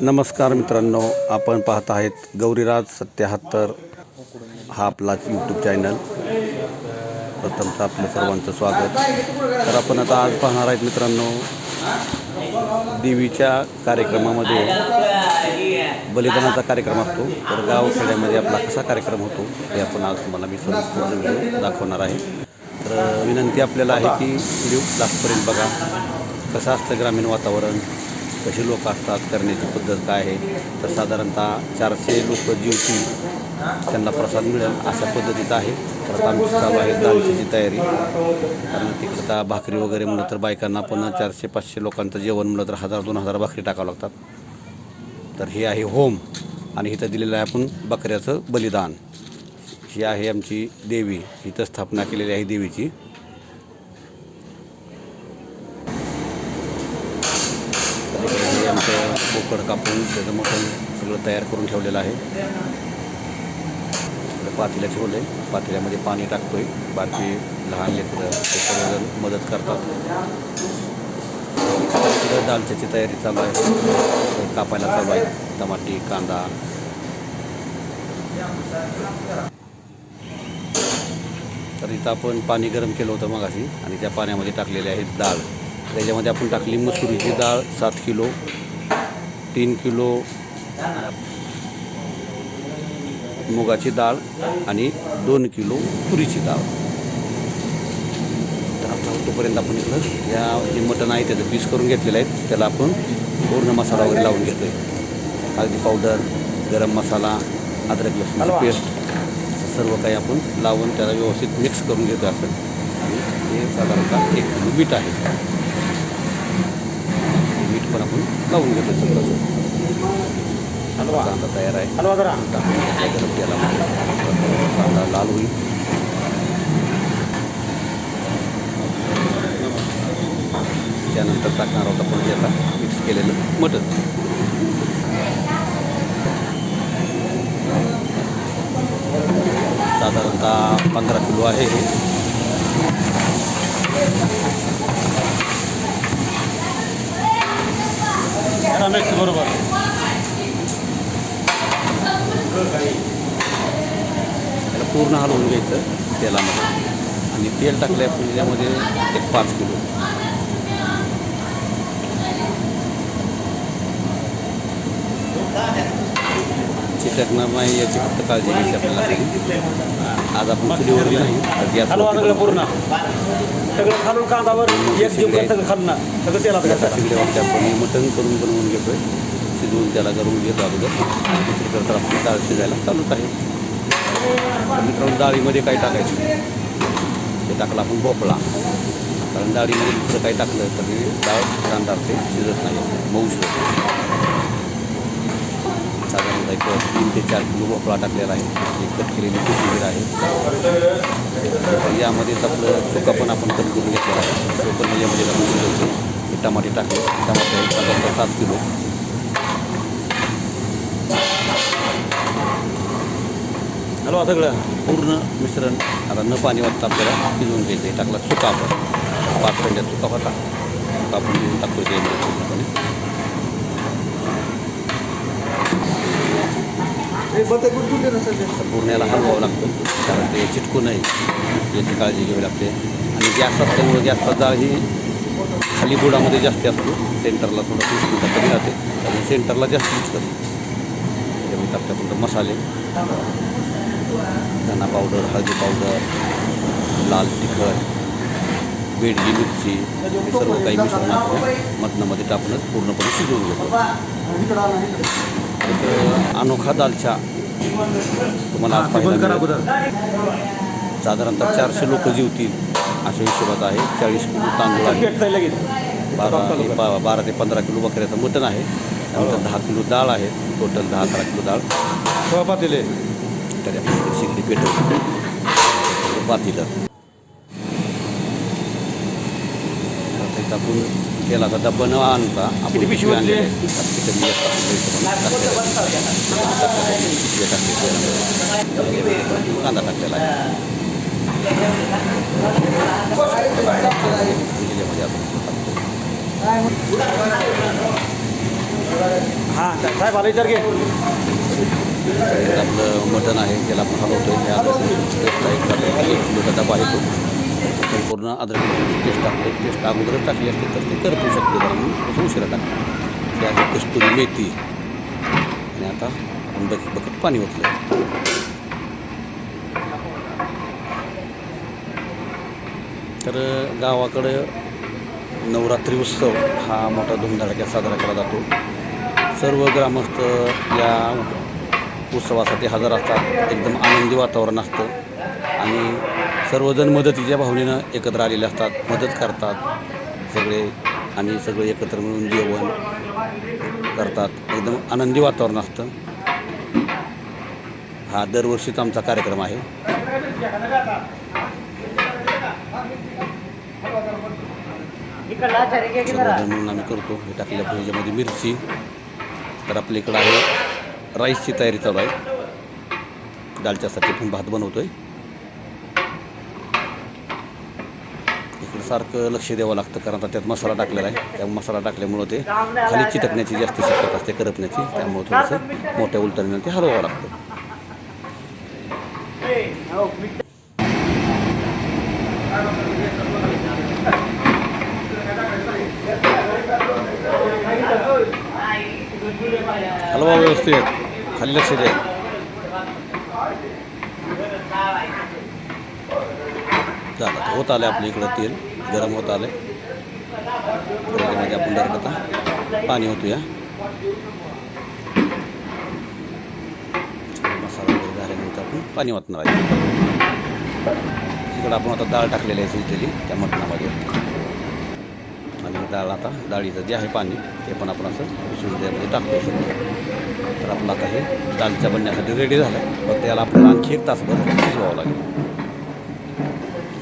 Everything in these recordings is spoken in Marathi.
नमस्कार मित्रांनो आपण पाहत आहेत गौरीराज सत्याहत्तर हा आपलाच यूट्यूब चॅनल प्रथमचं आपलं सर्वांचं स्वागत. तर आपण आता आज पाहणार आहेत मित्रांनो देवीच्या कार्यक्रमामध्ये बलिदानाचा कार्यक्रम असतो. तर गाव खेड्यामध्ये आपला कसा कार्यक्रम होतो हे आपण आज तुम्हाला मी सर्व व्हिडिओ दाखवणार आहे. तर विनंती आपल्याला आहे की व्हिडिओ लास्टपर्यंत बघा. कसं असतं ग्रामीण वातावरण कसे लोक असतात करण्याची पद्धत काय आहे तर साधारणतः चारशे लोक जीवतील त्यांना प्रसाद मिळेल अशा पद्धतीचं आहे. परत आमची चालू आहे दालचीची तयारी. कारण तिकडं भाकरी वगैरे म्हणलं तर बायकांना पण चारशे पाचशे लोकांचं जेवण म्हणलं तर हजार दोन हजार भाकरी टाकावं लागतात. तर हे आहे होम आणि इथं दिलेलं आहे आपण बकऱ्याचं बलिदान. ही आहे आमची देवी. इथं स्थापना केलेली आहे देवीची हे आमचं बोकड कापून त्याचं मटण सगळं तयार करून ठेवलेलं आहे. इकडं पातेल्या ठेवलं आहे. पातेल्यामध्ये पाणी टाकतोय. बाकी लहान लेकरं ते सर्वजण मदत करतात. इकडं दालच्याची तयारी चालू आहे. कापायला चालू आहे. टमाटी कांदा. तर इथं आपण पाणी गरम केलं होतं मगाशी आणि त्या पाण्यामध्ये टाकलेले आहेत डाळ त्याच्यामध्ये आपण टाकली मसुरीची डाळ सात किलो. तीन किलो मुगाची डाळ आणि दोन किलो तुरीची डाळ. तोपर्यंत आपण इकडं या जे मटण आहे त्याचं पीस करून घेतलेलं आहे त्याला आपण पूर्ण मसाला वगैरे लावून घेतो आहे हळदी पावडर गरम मसाला अद्रक लसूणची पेस्ट सर्व काही आपण लावून त्याला व्यवस्थित मिक्स करून घेतो असं. आणि हे साधारणतः एक किलो मीठ आहे. हे लावून घेतो सगळं कांदा तयार आहे टाकून घेतला गरम तेलामध्ये कांदा लाल होईल त्यानंतर टाकणार आहोत आपण जे आता मिक्स केलेलं मटण साधारणतः पंधरा किलो आहे हे बरोबर. पूर्ण हलवून घ्यायचं तेलामध्ये. आणि तेल टाकल्या त्याच्यामध्ये एक पाच किलो. चिटकणार नाही याची फक्त काळजी घ्यायची आपल्याला आज आपण चुलीवरली नाही हलवा सगळं पूर्ण. सगळं खालून कांदावर एक जीव करत सगळं खालना सगळं तेलात घालतात शिगड्यावरती आपण हे मटण करून बनवून घेतोय. शिजवून त्याला करून घेतो अगोदर. दुसरीकडे तर आपली डाळ शिजायला चालूच आहे. तर मित्रांनो डाळीमध्ये काय टाकायचं? ते टाकलं आपण भोपळा. कारण डाळीमध्ये दुसरं काही टाकलं तर ते डाळ कांदार ते शिजत नाही. मऊ शिजत साधारणतः एक तीन ते चार किलो भोपळा टाकलेला आहे. एक कट केलेली कोथिंबीर आहे. यामध्ये यामध्येच आपलं चुका पण आपण कट करून घेतलेला आहे. तो पण यामध्ये आपण शिजवतो टमाटे टाकले. टमाटे साधारणतः सात किलो. हलवा सगळं पूर्ण मिश्रण आता न पाणी वाटतं आपल्याला. शिजवून घ्यायचं आहे टाकला चुका आपण. पाच पेंड्यात चुका होता. चुका आपण घेऊन टाकतो त्यामध्ये पूर्ण याला हलवावं लागतं कारण ते चिटकू नये याची काळजी घ्यावी लागते. आणि गॅस असल्यामुळे गॅसचा जाळ ही खाली बुडामध्ये जास्त असतो. सेंटरला थोडं कमी राहते. त्यामुळे सेंटरला जास्त चिटकत टाकतात आपण मसाले धना पावडर हळदी पावडर लाल तिखट बेडगी मिरची हे सर्व काही मिश्रण आपण मटणामध्ये टाकूनच पूर्णपणे शिजवून घेतो. एक अनोखा दालचा तुम्हाला आज पाहायला मिळेल. साधारणतः चारशे लोक जीवतील अशा हिशोबात आहे. चाळीस किलो तांदूळ आहे. बारा हे बा- बारा ते पंधरा किलो बकऱ्याचं मटण आहे. त्यानंतर दहा किलो डाळ आहे. टोटल दहा अकरा किलो डाळ. हो पातेले. तरी आपण शिगडी पेटवली पातीलं. आता आपण तेलाचा डब्बा न आणता आपण पिशवी आणली? कांदा टाकलेला. हां साहेब आला विचार घे हे आपलं मटण आहे त्याला आपण हलवतो आहे डबा आहे तो संपूर्ण अद्रक पेस्ट टाकते पेस्ट अगोदरच टाकली असते तर ते करपू शकते जरा म्हणून उशिरा टाकतो त्यात कस्तुरी मेथी. आणि आता आपण बकेट बकेट पाणी ओतलं. तर गावाकडं नवरात्री उत्सव हा मोठा धुमधडाक्यात साजरा केला जातो. सर्व ग्रामस्थ या उत्सवासाठी हजर असतात. एकदम आनंदी वातावरण असतं. आणि सर्वजण मदतीच्या भावनेनं एकत्र आलेले असतात मदत करतात सगळे आणि सगळे एकत्र मिळून जेवण करतात. एकदम आनंदी वातावरण असतं. हा दरवर्षीचा आमचा कार्यक्रम आहे. सर्वजण म्हणून आम्ही करतो. हे टाकल्या ह्याच्यामध्ये मिरची. तर आपल्या इकडं आहे राईसची तयारी चालू आहे. दालच्यासाठी पण भात बनवतो आहे सारखं लक्ष द्यावं लागतं कारण आता त्यात मसाला टाकलेला आहे. त्या मसाला टाकल्यामुळं ते खाली चिटकण्याची जास्त शक्यता असते करपण्याची. त्यामुळे थोडंसं मोठ्या उलटणीनं ते हलवावं लागतं. हलवा व्यवस्थित. खाली लक्ष द्या. झालं होत आलं आपल्या इकडं तेल. गरम होत आलं त्याच्यामध्ये आपण डायरेक्ट आता पाणी होतो या मसाला वगैरे झाल्यानंतर आपण पाणी वाटणार आहे. तिकडं आपण आता डाळ टाकलेली आहे शिजलेली त्या मटणामध्ये. आणि डाळ आता डाळीचं जे आहे पाणी ते पण आपण असं उचलून त्यामध्ये टाकतो शकतो तर आपलं आता हे दालच्या बनण्यासाठी रेडी झालं आहे मग त्याला आपल्याला आणखी एक तासभर शिजवावं लागेल.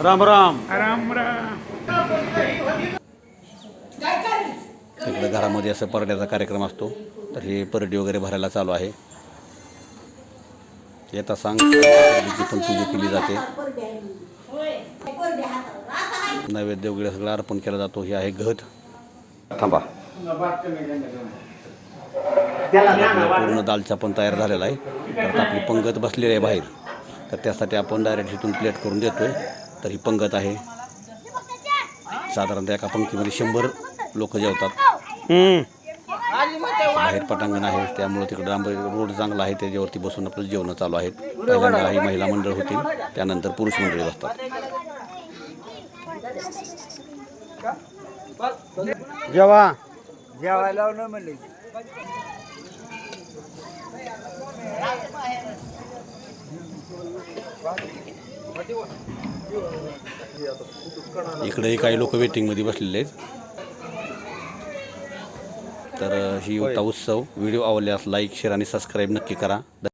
राम राम. तिकडं घरामध्ये असं परड्याचा कार्यक्रम असतो तर हे परडी वगैरे भरायला चालू आहे. येता सांग पण पूजा केली जाते. नैवेद्य वगैरे सगळं अर्पण केला जातो हे आहे घट थांबा. पूर्ण दालचा पण तयार झालेला आहे. तर आपली पंगत बसलेली आहे बाहेर. तर त्यासाठी आपण डायरेक्ट इथून प्लेट करून देतोय. तर ही पंगत आहे. साधारणतः एका पंक्तीमध्ये शंभर लोक जेवतात. बाहेर पटांगण आहे त्यामुळे तिकडे डांबरी रोड चांगला आहे त्याच्यावरती बसून आपलं जेवणं चालू आहेत पहिल्यांदा ही महिला मंडळ होतील त्यानंतर पुरुष मंडळी बसतात. जेवा. जेवायला न म्हणले. इकडेही काही लोक वेटिंगमध्ये बसलेले आहेत. तर ही होता उत्सव. व्हिडिओ आवडल्यास लाईक शेअर आणि सबस्क्राईब नक्की करा.